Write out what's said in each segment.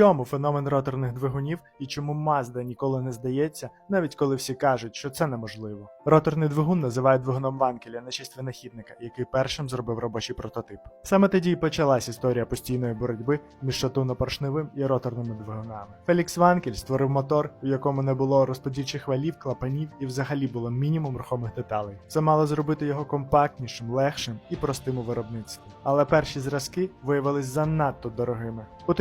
чому феномен роторних двигунів і чому Mazda ніколи не здається, навіть коли всі кажуть, що це неможливо. Роторний двигун називають двигуном Ванкеля на честь винахідника, який першим зробив робочий прототип. Саме тоді й почалась історія постійної боротьби між шатунно-поршневим і роторними двигунами. Фелікс Ванкель створив мотор, у якому не було розподільчих валів, клапанів і взагалі було мінімум рухомих деталей. Це мало зробити його компактнішим, легшим і простим у виробництві. Але перші зразки виявились занадто дорогими. У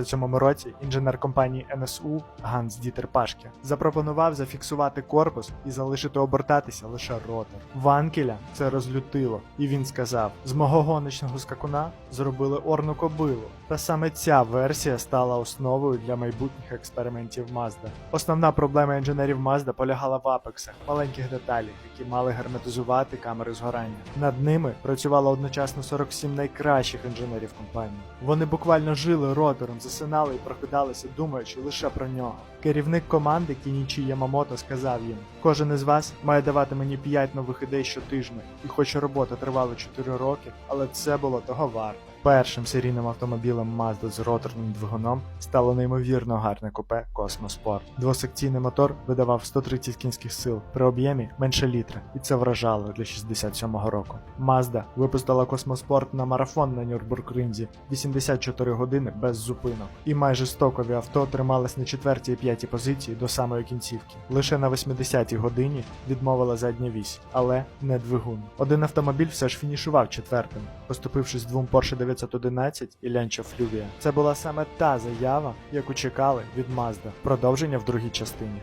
1957 році інженер компанії НСУ Ганс Дітер Пашке запропонував зафіксувати корпус і залишити обертатися лише ротор. Ванкеля це розлютило, і він сказав: з мого гоночного скакуна зробили орну кобилу. Та саме ця версія стала основою для майбутніх експериментів Mazda. Основна проблема інженерів Mazda полягала в апексах, маленьких деталях, які мали герметизувати камери згорання. Над ними працювало одночасно 47 найкращих інженерів компанії. Вони буквально жили ротором, засинали і прокидалися, думаючи лише про нього. Керівник команди Кінічі Ямамото сказав їм: кожен із вас має давати мені 5 нових ідей щотижня, і хоч робота тривала 4 роки, але це було того варто. Першим серійним автомобілем Mazda з роторним двигуном стало неймовірно гарне купе Cosmosport. Двосекційний мотор видавав 130 кінських сил при об'ємі менше літра, і це вражало для 67-го року. Mazda випустила Cosmosport на марафон на Нюрбургринзі 84 години без зупинок, і майже стокові авто тримались на четвертій і п'ятій позиції до самої кінцівки. Лише на 80-й годині відмовила задня вісь, але не двигун. Один автомобіль все ж фінішував четвертим, поступившись двом Porsche 911 і Lancia Fluvia. Це була саме та заява, яку чекали від Мазда. Продовження в другій частині.